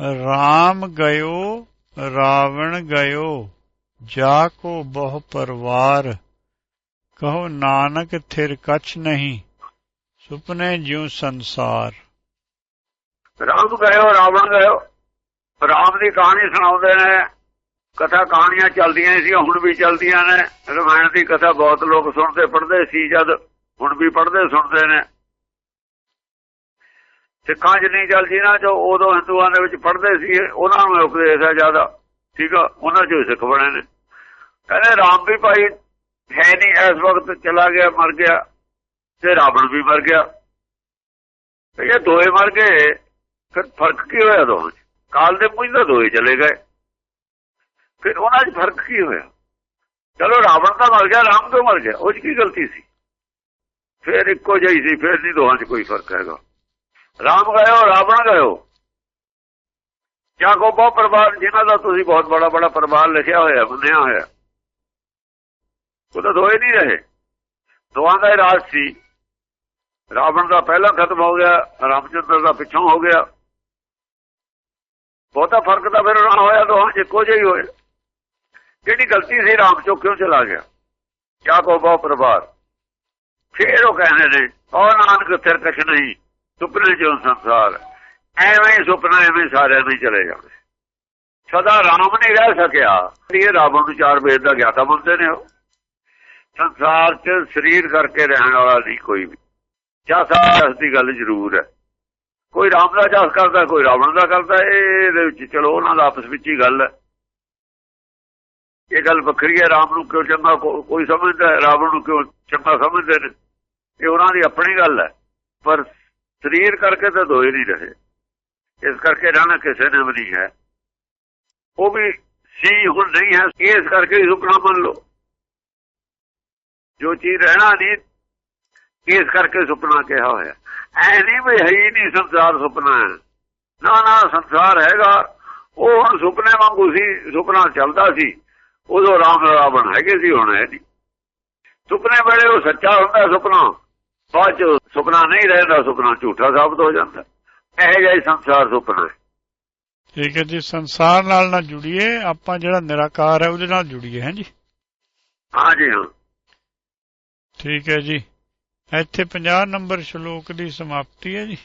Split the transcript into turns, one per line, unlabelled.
ਰਾਮ ਗਇਓ, ਰਾਵਣ ਗਇਓ, ਜਾ ਕੋ ਬਹੁ ਪਰਵਾਰ। ਕਹੋ ਨਾਨਕ ਥਿਰ ਕਛ ਨਹੀਂ, ਸੁਪਨੇ ਜਿਉ ਸੰਸਾਰ।
ਰਾਮ ਗਇਓ, ਰਾਵਣ ਗਇਓ। ਰਾਮ ਦੀ ਕਹਾਣੀ ਸੁਣਾਉਂਦੇ ਨੇ। ਕਥਾ ਕਹਾਣੀਆਂ ਚੱਲਦੀਆਂ ਸੀ, ਹੁਣ ਵੀ ਚੱਲਦੀਆਂ ਨੇ। ਰਮਾਇਣ ਦੀ ਕਥਾ ਬਹੁਤ ਲੋਕ ਸੁਣਦੇ, ਪੜ੍ਹਦੇ ਸੀ ਜਦ, ਹੁਣ ਵੀ ਪੜ੍ਹਦੇ, ਸੁਣਦੇ ਨੇ। ਸਿੱਖਾਂ 'ਚ ਨਹੀਂ ਚੱਲਦੀ ਨਾ ਜੋ ਉਦੋਂ ਹਿੰਦੂਆਂ ਦੇ ਵਿੱਚ ਪੜਦੇ ਸੀ, ਉਹਨਾਂ ਨੂੰ ਉਪਦੇਸ਼ ਹੈ ਜ਼ਿਆਦਾ, ਠੀਕ ਆ? ਉਹਨਾਂ 'ਚੋਂ ਸਿੱਖ ਬਣੇ ਨੇ। ਕਹਿੰਦੇ ਰਾਮ ਵੀ ਭਾਈ ਹੈ ਨਹੀਂ, ਇਸ ਵਕਤ ਚਲਾ ਗਿਆ, ਮਰ ਗਿਆ ਤੇ ਰਾਵਣ ਵੀ ਮਰ ਗਿਆ। ਤੇ ਇਹ ਦੋਏ ਮਰ ਗਏ, ਫਿਰ ਫ਼ਰਕ ਕੀ ਹੋਇਆ ਦੋਹਾਂ 'ਚ? ਕਾਲ ਦੇ ਮੂੰਹ ਦਾ ਦੋਏ ਚਲੇ ਗਏ। ਫਿਰ ਉਹਨਾਂ 'ਚ ਫ਼ਰਕ ਕੀ ਹੋਇਆ? ਚਲੋ ਰਾਵਣ ਤਾਂ ਮਰ ਗਿਆ, ਰਾਮ ਤੋਂ ਮਰ ਗਿਆ? ਉਹ 'ਚ ਕੀ ਗਲਤੀ ਸੀ? ਫਿਰ ਇੱਕੋ ਜਿਹੀ ਸੀ, ਫਿਰ ਨਹੀਂ ਦੋਹਾਂ 'ਚ ਕੋਈ ਫ਼ਰਕ ਹੈਗਾ। ਰਾਮ ਗਇਓ, ਰਾਵਣ ਗਇਓ। ਜਾਂ ਕੋ ਬਹੁਤ ਪਰਿਵਾਰ ਜਿਨ੍ਹਾਂ ਦਾ ਤੁਸੀਂ ਬਹੁਤ ਬੜਾ ਬੜਾ ਪਰਿਵਾਰ ਲਿਖਿਆ ਹੋਇਆ, ਮੰਨਿਆ ਹੋਇਆ। ਉਹ ਤਾਂ ਦੋਏ ਨਹੀਂ ਰਹੇ। ਦੋਹਾਂ ਦਾ ਹੀ ਰਾਜ ਸੀ। ਰਾਵਣ ਦਾ ਪਹਿਲਾਂ ਖਤਮ ਹੋ ਗਿਆ, ਰਾਮਚੰਦਰ ਦਾ ਪਿੱਛੋਂ ਹੋ ਗਿਆ। ਬਹੁਤਾ ਫ਼ਰਕ ਤਾਂ ਫਿਰ ਨਾ ਹੋਇਆ ਦੋਹਾਂ 'ਚ ਇੱਕੋ ਜਿਹੇ ਹੀ ਹੋਇਆ ਜਿਹੜੀ ਗਲਤੀ ਸੀ, ਰਾਮ ਚੋਂ ਕਿਉਂ ਚਲਾ ਗਿਆ? ਕਿਆ ਕੋ ਬਹੁ ਪਰਿਵਾਰ ਫੇਰ ਉਹ ਕਹਿੰਦੇ ਨੇ, ਉਹ ਨਾਨਕ ਸਿਰ ਕਛ ਨਹੀਂ। ਸੁਪਨੇ ਜਿਉ ਸੰਸਾਰ ਐਵੇਂ ਸੁਪਨਾ, ਐਵੇਂ ਸਾਰਿਆਂ ਨੂੰ ਚਲੇ ਜਾਂਦੇ। ਸਦਾ ਰਾਮ ਨਹੀਂ ਰਹਿ ਸਕਿਆ। ਇਹ ਰਾਵਣ ਨੂੰ ਚਾਰ ਵੇਦ ਦਾ ਗਿਆਤਾ ਮੰਨਦੇ ਨੇ ਉਹ। ਸੰਸਾਰ 'ਚ ਸਰੀਰ ਕਰਕੇ ਰਹਿਣ ਵਾਲਾ ਨਹੀਂ ਕੋਈ ਵੀ। ਜਸ ਦੀ ਗੱਲ ਜ਼ਰੂਰ ਹੈ। ਕੋਈ ਰਾਮ ਦਾ ਜਸ ਕਰਦਾ, ਕੋਈ ਰਾਵਣ ਦਾ ਕਰਦਾ, ਇਹਦੇ ਵਿੱਚ ਚਲੋ ਉਹਨਾਂ ਦਾ ਆਪਸ ਵਿੱਚ ਹੀ ਗੱਲ ਹੈ। ਇਹ ਗੱਲ ਵੱਖਰੀ ਹੈ, ਰਾਮ ਨੂੰ ਕਿਉਂ ਚੰਗਾ ਕੋਈ ਸਮਝਦਾ ਰਾਵਣ ਨੂੰ ਕਿਉਂ ਚੰਗਾ ਸਮਝਦੇ ਨੇ? ਇਹ ਉਹਨਾਂ ਦੀ ਆਪਣੀ ਗੱਲ ਹੈ। ਪਰ ਸਰੀਰ ਕਰਕੇ ਤਾਂ ਦੋਏ ਨਹੀਂ ਰਹੇ। ਇਸ ਕਰਕੇ ਰਹਿਣਾ ਕਿਸੇ ਨੇ ਵੀ ਨਹੀਂ ਹੈ। ਉਹ ਵੀ ਸੀ, ਹੁਣ ਨਹੀਂ ਹੈ। ਇਸ ਕਰਕੇ ਸੁਪਨਾ ਮੰਨ ਲਓ। ਜੋ ਚੀਜ਼ ਰਹਿਣਾ ਨਹੀਂ, ਇਸ ਕਰਕੇ ਸੁਪਨਾ ਕਿਹਾ ਹੋਇਆ। ਐ ਨਹੀਂ ਵੀ ਹੈ ਹੀ ਨਹੀਂ ਸੰਸਾਰ ਸੁਪਨਾ। ਹੈ ਨਾ ਨਾ, ਸੰਸਾਰ ਹੈਗਾ। ਉਹ ਹੁਣ ਸੁਪਨੇ ਵਾਂਗੂ ਸੀ, ਸੁਪਨਾ ਚੱਲਦਾ ਸੀ। ਉਦੋਂ ਰਾਮ ਰਾਵਣ ਹੈਗੇ ਸੀ, ਹੁਣ ਹੈ ਨਹੀਂ। ਸੁਪਨੇ ਵੇਲੇ ਉਹ ਸੱਚਾ ਹੁੰਦਾ ਸੁਪਨਾ। ਬਾਅਦ ਚ ਸੁਪਨਾ ਨਹੀਂ ਰਹਿੰਦਾ ਸੁਪਨਾ ਝੂਠਾ ਸਾਬਤ ਹੋ ਜਾਂਦਾ। ਇਹ ਜਿਹਾ ਸੰਸਾਰ ਸੁਪਨਾ
ਠੀਕ ਹੈ ਜੀ ਸੰਸਾਰ ਨਾਲ ਨਾ ਜੁੜੀਏ ਆਪਾਂ ਜਿਹੜਾ ਨਿਰਾਕਾਰ ਹੈ ਉਹਦੇ ਨਾਲ ਜੁੜੀਏ ਹਾਂ ਜੀ?
ਹਾਂ ਜੀ ਹਾਂ।
ਠੀਕ ਹੈ ਜੀ। ਇੱਥੇ 50 ਨੰਬਰ ਸ਼ਲੋਕ ਦੀ ਸਮਾਪਤੀ ਹੈ ਜੀ।